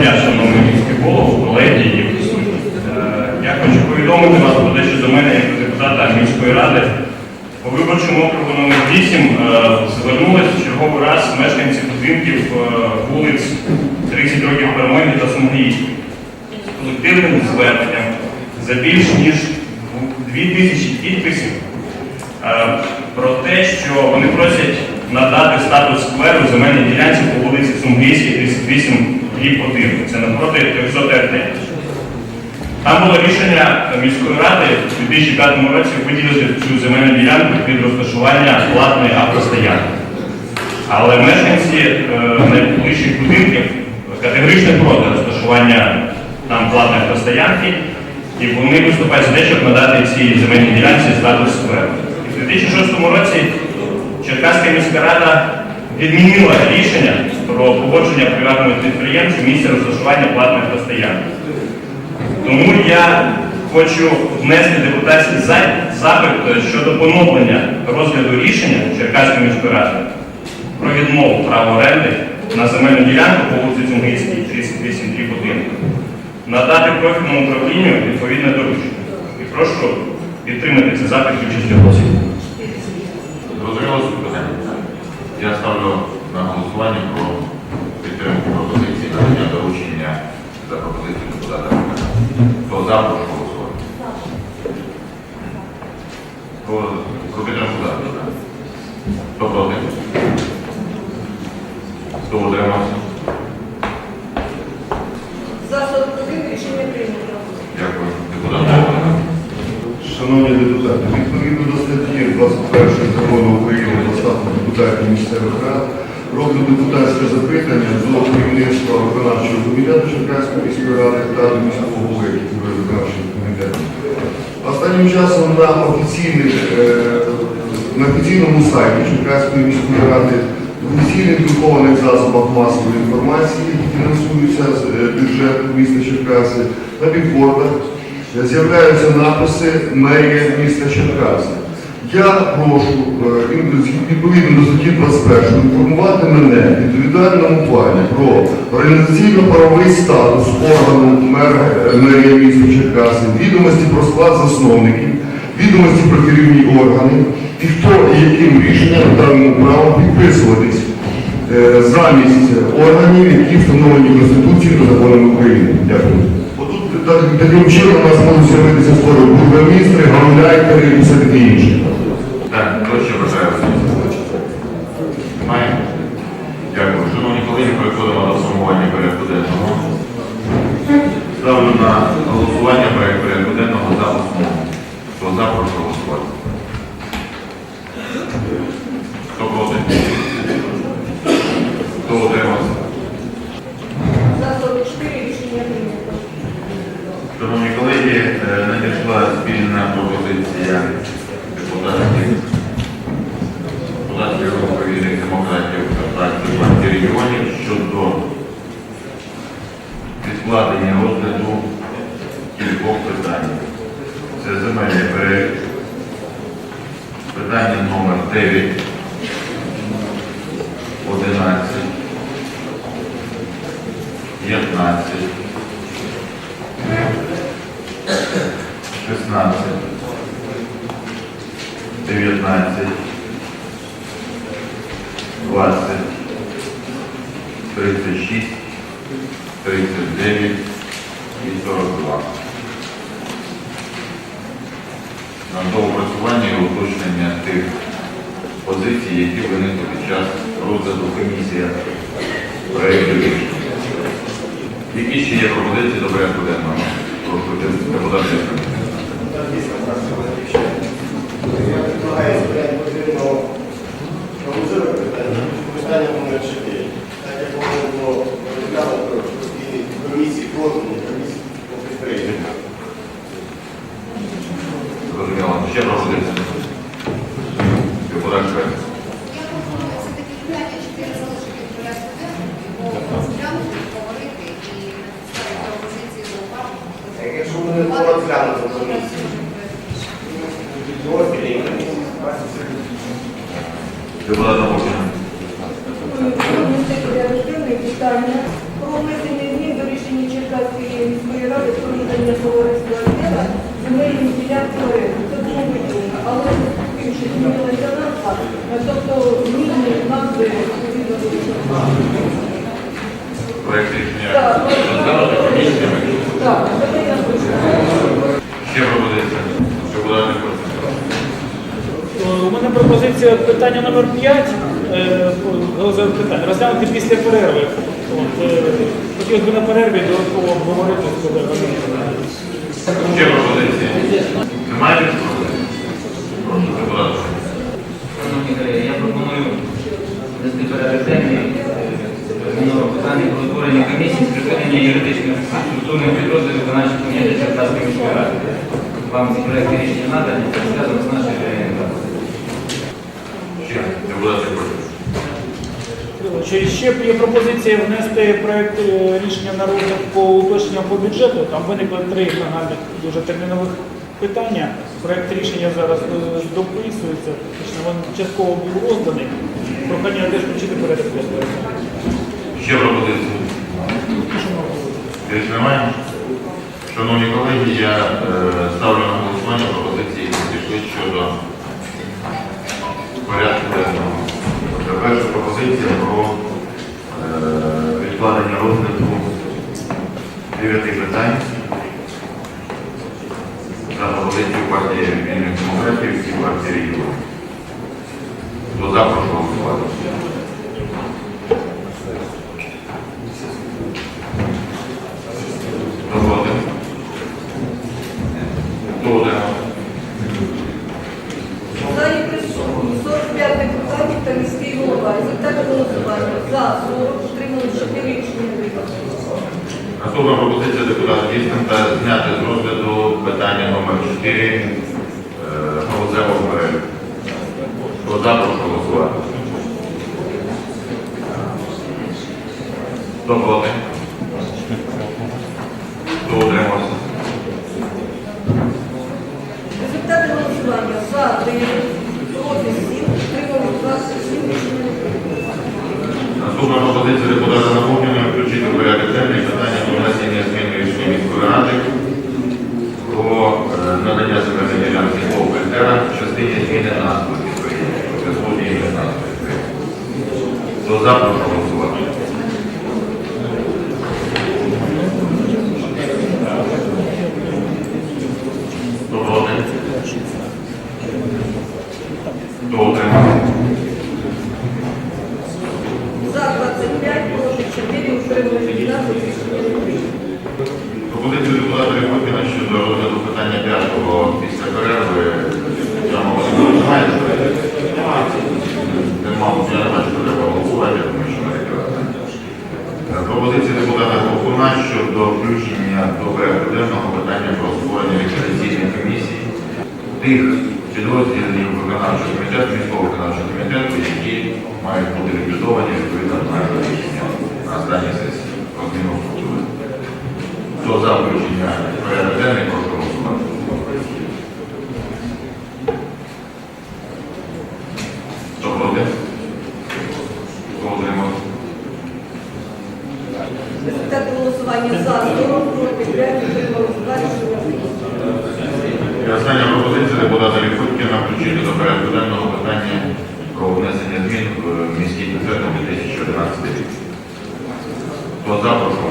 дня, шановний міський голову, колеги і присутні. Е, Я хочу повідомити вас про те, що до мене, як депутата міської ради, по виборчому округу номер 8 е, звернулися черговий раз мешканці будинків е, вулиць 30 років перемоги та Сумгрійської з колективним зверненням за більш ніж 2000 підписів про те, що вони просять надати статус скверу земельній ділянці по вулиці Сумгрійській, 38 дріб 1. Це навпроти 300 РТ. Там було рішення міської ради у 2005 році виділити цю земельну ділянку під розташування платної автостоянки. Але мешканці е, найближчих будинків категорично проти розташування там платної автостоянки, і вони виступають за те, щоб надати цій земельній ділянці статус скверу. І в 2006 році Черкаська міська рада відмінила рішення про погодження приватному підприємцю місця розташування платної автостоянки. Тому я хочу внести депутатський запит е, щодо поновлення розгляду рішення Черкаської міської ради про відмову права оренди на земельну ділянку по вулиці Цунгийській, 38 дріб 1. Надати профільному управлінню відповідне доручення. І прошу підтримати цей запит в участі голосів. Зрозуміло? Я ставлю на голосування про підтримку пропозиції надання доручення за пропозицією депутата. Хто за, прошу голосувати. Хто про підтримку за? Хто проти? Хто утримався? За 41 рішення прийнято. Дякую. Депутат Шановні депутати, відповідно до статті 21 закону України про статус депутатів місцевих рад, роблю депутатське запитання до керівництва виконавчого комітету Черкаської міської ради та до міського голови виконавчого комітету. Останнім часом на офіційних, е, на офіційному сайті Черкаської міської ради в офіційних друкованих засобах масової інформації, які фінансуються з е, бюджету міста Черкаси, на бікбордах е, з'являються написи мерія міста Черкаси. Я прошу е, відповідно до статті 21 інформувати мене в індивідуальному плані про організаційно-правовий статус органу мер- мерія міста Черкаси, відомості про склад засновників, відомості про керівні органи і хто і яким рішенням даному право підписуватись е, замість органів, які встановлені Конституцією та законом України. Дякую. Таким чином у нас можуть з'явитися скоро бургомістри, гауляйтери і все таке інше. Так, точно бажаю. бажає? Немає? Дякую. Шановні колеги, переходимо до сумування порядку денного. Ставлю на голосування проект порядку денного за основу. Хто за, прошу голосувати. Хто проти? Хто утримався? За 44 рішення прийнято. Шановні колеги, е, надійшла спільна пропозиція депутатів груп провідних демократів фракції партії регіонів щодо відкладення розгляду кількох питань. Це земельний проєкт. Питання номер 9, 11, 15, 36, 39 і 42. На доопрацювання і уточнення тих позицій, які виникли під час розгляду комісії проєкту рішення. Які ще є пропозиції до порядку денного? Прошу депутатів. Я предлагаю порядку денного проголосувати питання. Питання номер 4. Так як воно було розглянуто в постійній комісії, профільній комісії по підприємству. Зрозуміло. Ще пропозиції? Депутат Швець. Я пропоную все-таки питання 4 залишити порядку денному, розглянути, поговорити і написати пропозиції за увагу. Так, Якщо вони було розглянуто в комісії. Депутат денний питання про внесення змін до рішення Черкаської міської ради про надання товариства земельної ділянки в але тим, що змінилася назва, е, тобто зміни назви відповідно до рішення Так. комісіями. Так, це я пишу. Ще Николаєв. У мене пропозиція питання номер 5 питання розглянути після перерви. От, е, Хотілося б на перерві додатково обговорити з колегами. Ще пропозиції. Немає пропозиції? Прошу, депутат. Шановні колеги, я пропоную внести порядок денний е, питання про утворення припинення юридичних структурних підрозділів виконавчих комітетів Черкаської міської ради. Вам ці рішення надані, це зв'язано з нашою депутат Николаєв. Чи ще є пропозиція внести проект е, рішення на розгляд по уточненням по бюджету? Там виникли три нагальних дуже термінових питання. Проект рішення зараз е, дописується, точно він частково був розданий. Прохання теж включити порядок. Ще пропозиції. Немає? Шановні колеги, я е, ставлю на голосування пропозиції, які щодо порядку денного. Перша пропозиція про е, відкладення розгляду дев'яти питань за пропозицію партії вільних демократів і партії регіонів. Хто за, прошу голосувати. Роботи. Доля. За і присутні 45 депутатів та міський голова. Результати голосування. За 40, утримали 4 рішення прийнято. Наступна пропозиція депутата Дійсника зняти з розгляду питання номер 4 галузевого переліку. Хто прошу голосувати. Хто проти? Хто утримався? Результати голосування. За 9, проти 7, утримали 27 рішення прийнято. Наступна пропозиція депутата Набокіна включити в порядок денний питання про внесення змін до рішення міської ради про е, надання земельної ділянки ТОВ «Альтера» в частині зміни назви підприємства, зв'язку зміни назви підприємства. Хто за, прошу голосувати. Хто проти? За 25, проти 4, утримали 15. Пропозицію депутата Рябокіна щодо розгляду питання п'ятого після перерви. Тетяна Володимирівна, немає заперечень? Нема, я не бачу, що треба голосувати, я думаю, що ми Е, депутата Кокуна щодо включення до порядку питання про створення ліквідаційних комісій тих підрозділів виконавчого комітету, міського виконавчого комітету, які мають бути ліквідовані відповідно на рішення на останній сесії. Хто за включення в порядок денний, прошу голосувати. Хто проти? Хто утримався? Результати голосування за 40, проти 5, утримали 2 рішення прийнято. Остання пропозиція депутата Ліфуткіна включити до порядку денного питання про внесення змін в міський бюджет на 2011 рік. Хто за, прошу